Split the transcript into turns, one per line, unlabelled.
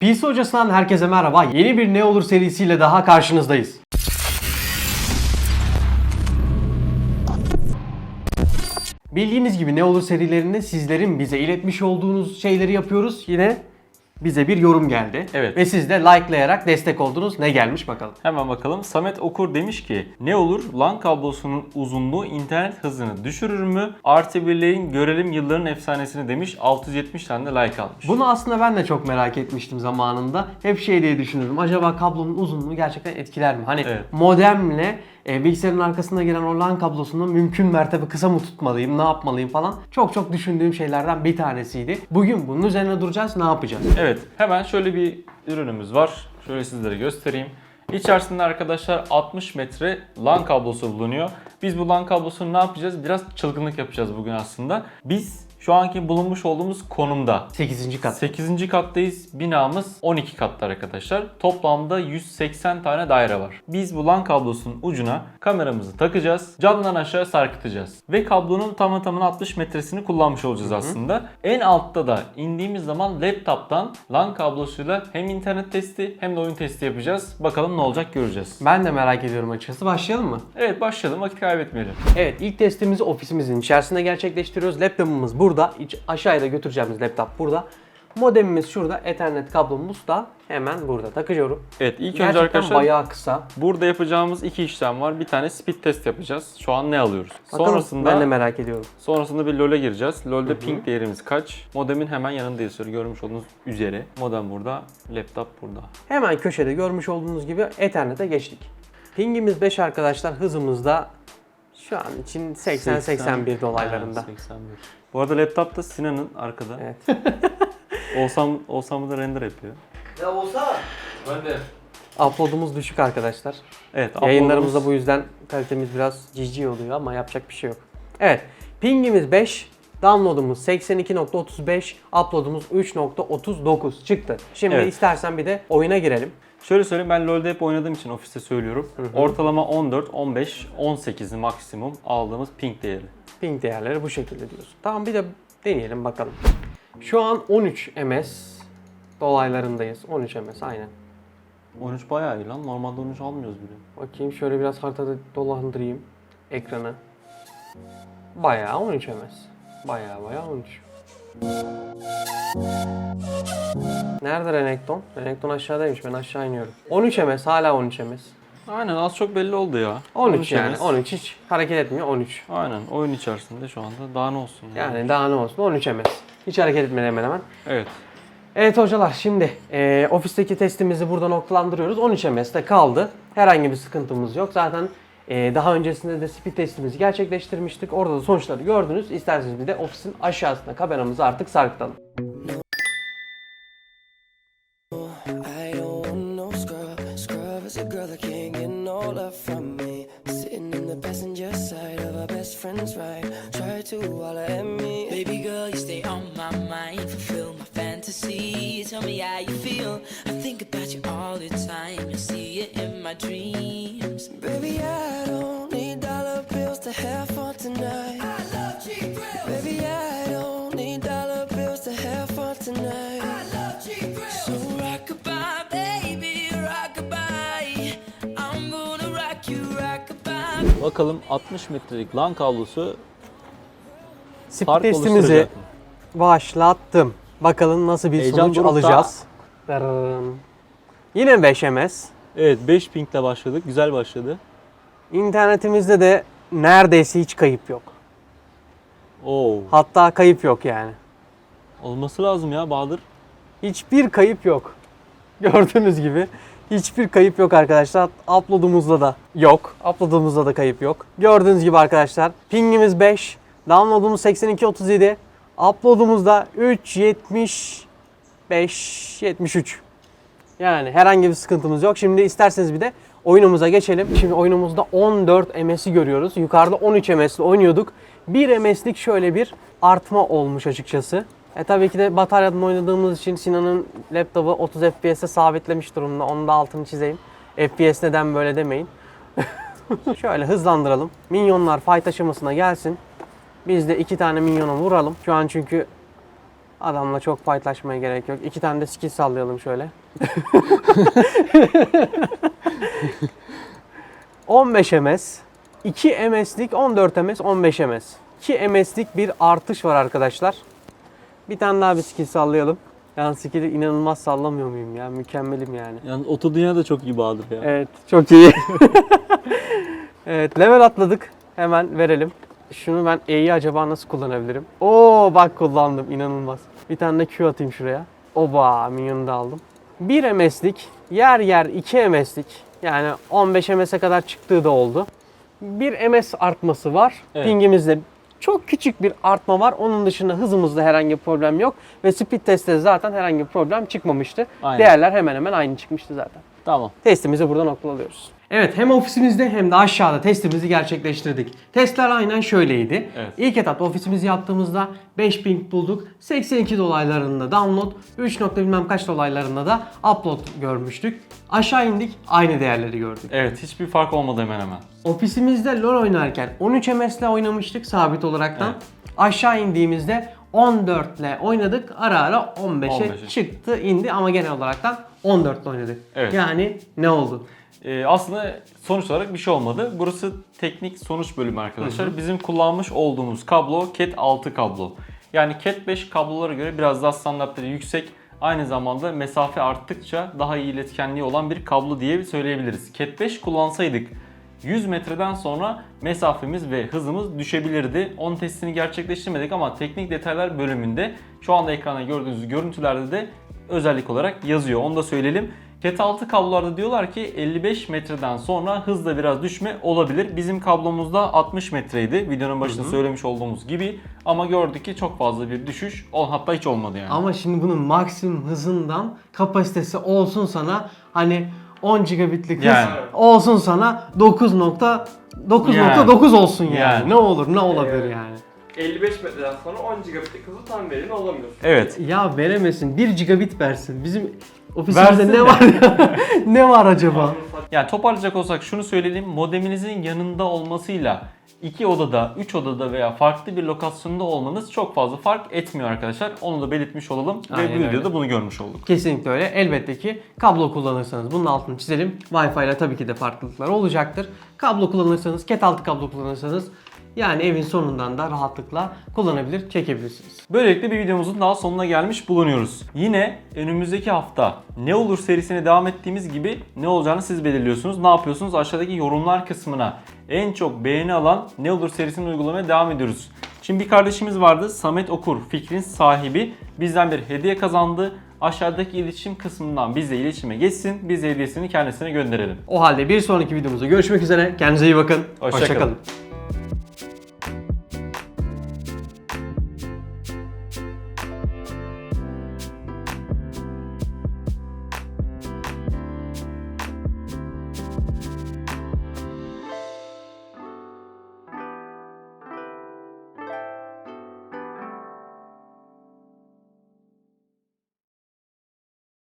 PC Hocası'ndan herkese merhaba. Yeni bir Ne Olur serisiyle daha karşınızdayız. Bildiğiniz gibi Ne Olur serilerinde sizlerin bize iletmiş olduğunuz şeyleri yapıyoruz. Yine bize bir yorum geldi.
Evet.
Ve siz de likelayarak destek oldunuz. Ne gelmiş bakalım.
Hemen bakalım. Samet Okur demiş ki ne olur LAN kablosunun uzunluğu internet hızını düşürür mü? Artı birleyin görelim yılların efsanesini demiş. 670 tane de like almış.
Bunu aslında ben de çok merak etmiştim zamanında. Hep şey diye düşünürdüm. Acaba kablonun uzunluğu gerçekten etkiler mi? Hani
Evet.
modemle e, bilgisayarın arkasında gelen o LAN kablosunu mümkün mertebe kısa mı tutmalıyım, ne yapmalıyım falan. Çok çok düşündüğüm şeylerden bir tanesiydi. Bugün bunun üzerine duracağız. Ne yapacağız?
Evet hemen şöyle bir ürünümüz var. Şöyle sizlere göstereyim. İçerisinde arkadaşlar 60 metre LAN kablosu bulunuyor. Biz bu LAN kablosunu ne yapacağız? Biraz çılgınlık yapacağız bugün aslında. Biz şu anki bulunmuş olduğumuz konumda
8. kat.
8. kattayız. Binamız 12 katlı arkadaşlar. Toplamda 180 tane daire var. Biz bu LAN kablosunun ucuna kameramızı takacağız. Camdan aşağı sarkıtacağız. Ve kablonun tamı tamına 60 metresini kullanmış olacağız aslında. En altta da indiğimiz zaman laptop'tan LAN kablosuyla hem internet testi hem de oyun testi yapacağız. Bakalım ne olacak göreceğiz.
Ben de merak ediyorum açıkçası. Başlayalım mı?
Evet başlayalım vakit kaybetmeyelim.
Evet ilk testimizi ofisimizin içerisinde gerçekleştiriyoruz. Laptopumuz burada. İç, aşağıya da götüreceğimiz laptop burada. Modemimiz şurada. Ethernet kablomuz da hemen burada. Takıyorum.
Evet ilk önce
Gerçekten
arkadaşlar
bayağı kısa.
burada yapacağımız iki işlem var. Bir tane speed test yapacağız. Şu an ne alıyoruz?
Bakalım,
Sonrasında
ben de merak ediyorum.
Sonrasında bir LoL'e gireceğiz. LoL'de ping değerimiz kaç? Modemin hemen yanında yazıyor. Görmüş olduğunuz üzere. Modem burada, laptop burada.
Hemen köşede görmüş olduğunuz gibi Ethernet'e geçtik. Pingimiz 5 arkadaşlar. Hızımız da şu an için 80-81 dolaylarında.
Ha, 81. Bu arada laptopta Sinan'ın arkada.
Evet.
Olsam olsam da render yapıyor.
Ya olsa
Ben de.
Upload'umuz düşük arkadaşlar.
Evet.
Yayınlarımızda bu yüzden kalitemiz biraz cici oluyor ama yapacak bir şey yok. Evet. Pingimiz 5. Download'umuz 82.35, upload'umuz 3.39 çıktı. Şimdi
Evet.
istersen bir de oyuna girelim.
Şöyle söyleyeyim ben LoL'de hep oynadığım için ofiste söylüyorum. Ortalama 14, 15, 18 maksimum aldığımız ping değeri.
Ping değerleri bu şekilde diyorsun. Tamam bir de deneyelim bakalım. Şu an 13 ms dolaylarındayız. 13 ms aynen.
13 bayağı iyi lan. Normalde 13 almıyoruz bile.
Bakayım şöyle biraz haritada dolandırayım ekranı. Bayağı 13 ms. Bayağı bayağı 13. Nerede Renekton? Renekton aşağıdaymış. Ben aşağı iniyorum. 13 ms hala 13 ms.
Aynen az çok belli oldu ya.
13 yani.
MS.
13 hiç hareket etmiyor 13.
Aynen oyun içerisinde şu anda daha ne olsun.
Yani daha ne olsun 13 ms. Hiç hareket etmedi hemen hemen.
Evet.
Evet hocalar şimdi e, ofisteki testimizi burada noktalandırıyoruz. 13 MS'de kaldı. Herhangi bir sıkıntımız yok. Zaten e, daha öncesinde de speed testimizi gerçekleştirmiştik. Orada da sonuçları gördünüz. İsterseniz bir de ofisin aşağısına kameramızı artık sarkıtalım.
Passenger side of our best friend's ride. Try to holler at me.
Baby girl, you stay on my mind, fulfill my fantasy. Tell me how you feel. I think about you all the time. You see it in my dreams.
Bakalım 60 metrelik LAN kablosu
Speed
fark
testimizi
oluşturacak mı?
başlattım. Bakalım nasıl bir
Heyecan
sonuç
dorukta.
alacağız. Darım. Yine 5 MS.
Evet 5 pingle başladık. Güzel başladı.
İnternetimizde de neredeyse hiç kayıp yok.
Oo.
Hatta kayıp yok yani.
Olması lazım ya Bahadır.
Hiçbir kayıp yok. Gördüğünüz gibi hiçbir kayıp yok arkadaşlar. Upload'umuzda da yok. Upload'umuzda da kayıp yok. Gördüğünüz gibi arkadaşlar pingimiz 5. Download'umuz 8237. Upload'umuzda 375 73. Yani herhangi bir sıkıntımız yok. Şimdi isterseniz bir de oyunumuza geçelim. Şimdi oyunumuzda 14 MS'i görüyoruz. Yukarıda 13 MS'le oynuyorduk. 1 MS'lik şöyle bir artma olmuş açıkçası. E tabii ki de bataryadan oynadığımız için Sinan'ın laptopu 30 FPS'e sabitlemiş durumda. Onun da altını çizeyim. FPS neden böyle demeyin. şöyle hızlandıralım. Minyonlar fight aşamasına gelsin. Biz de iki tane minyona vuralım. Şu an çünkü Adamla çok fightlaşmaya gerek yok. İki tane de skill sallayalım şöyle. 15 MS, 2 MS'lik 14 MS, 15 MS. 2 MS'lik bir artış var arkadaşlar. Bir tane daha bir skill sallayalım. Yani skill'i inanılmaz sallamıyor muyum ya? Mükemmelim yani.
Yani oturduğun yer de çok iyi Bahadır ya.
Evet, çok iyi. evet, level atladık. Hemen verelim. Şunu ben E'yi acaba nasıl kullanabilirim? Oo bak kullandım, inanılmaz. Bir tane de Q atayım şuraya. Oba, minyonu da aldım. 1 MS'lik, yer yer 2 MS'lik. Yani 15 MS'e kadar çıktığı da oldu. 1 MS artması var.
Evet.
Pingimizde çok küçük bir artma var. Onun dışında hızımızda herhangi bir problem yok. Ve speed testte zaten herhangi bir problem çıkmamıştı.
Aynen.
Değerler hemen hemen aynı çıkmıştı zaten.
Tamam.
Testimizi burada noktalıyoruz. Evet hem ofisimizde hem de aşağıda testimizi gerçekleştirdik. Testler aynen şöyleydi.
Evet.
İlk etapta ofisimizi yaptığımızda 5 ping bulduk. 82 dolaylarında download, 3 nokta bilmem kaç dolaylarında da upload görmüştük. Aşağı indik aynı değerleri gördük.
Evet hiçbir fark olmadı hemen hemen.
Ofisimizde LoL oynarken 13 MS ile oynamıştık sabit olaraktan.
Evet.
Aşağı indiğimizde 14 ile oynadık. Ara ara 15'e
15'e.
çıktı indi ama genel olaraktan 14 ile oynadık.
Evet.
Yani ne oldu?
Ee, aslında sonuç olarak bir şey olmadı. Burası teknik sonuç bölümü arkadaşlar. Bizim kullanmış olduğumuz kablo Cat 6 kablo. Yani Cat 5 kablolara göre biraz daha standartları yüksek. Aynı zamanda mesafe arttıkça daha iyi iletkenliği olan bir kablo diye söyleyebiliriz. Cat 5 kullansaydık 100 metreden sonra mesafemiz ve hızımız düşebilirdi. Onun testini gerçekleştirmedik ama teknik detaylar bölümünde şu anda ekranda gördüğünüz görüntülerde de özellik olarak yazıyor. Onu da söyleyelim. Cat 6 kablolarda diyorlar ki 55 metreden sonra hızla biraz düşme olabilir. Bizim kablomuzda 60 metreydi. Videonun başında söylemiş olduğumuz gibi. Ama gördük ki çok fazla bir düşüş hatta hiç olmadı yani.
Ama şimdi bunun maksimum hızından kapasitesi olsun sana hani 10 gigabitlik hız
Yani.
olsun sana 9.9.9 olsun yani.
Yani.
Ne olur ne olabilir yani.
55 metreden sonra 10 gigabitlik hızı tam verimli olamıyor.
Evet.
Ya veremesin 1 gigabit versin. Bizim ofisimizde
Versin
ne
de.
var ne var acaba?
Yani toparlayacak olsak şunu söyleyelim. Modeminizin yanında olmasıyla iki odada, üç odada veya farklı bir lokasyonda olmanız çok fazla fark etmiyor arkadaşlar. Onu da belirtmiş olalım
Aynen
ve bu videoda
öyle.
bunu görmüş olduk.
Kesinlikle öyle. Elbette ki kablo kullanırsanız bunun altını çizelim. Wi-Fi ile tabii ki de farklılıklar olacaktır. Kablo kullanırsanız, cat altı kablo kullanırsanız yani evin sonundan da rahatlıkla kullanabilir, çekebilirsiniz.
Böylelikle bir videomuzun daha sonuna gelmiş bulunuyoruz. Yine önümüzdeki hafta ne olur serisine devam ettiğimiz gibi ne olacağını siz belirliyorsunuz. Ne yapıyorsunuz? Aşağıdaki yorumlar kısmına en çok beğeni alan ne olur serisini uygulamaya devam ediyoruz. Şimdi bir kardeşimiz vardı Samet Okur fikrin sahibi bizden bir hediye kazandı. Aşağıdaki iletişim kısmından bizle iletişime geçsin. Biz hediyesini kendisine gönderelim.
O halde bir sonraki videomuzda görüşmek üzere. Kendinize iyi bakın.
Hoşça kalın.
Hoşça kalın.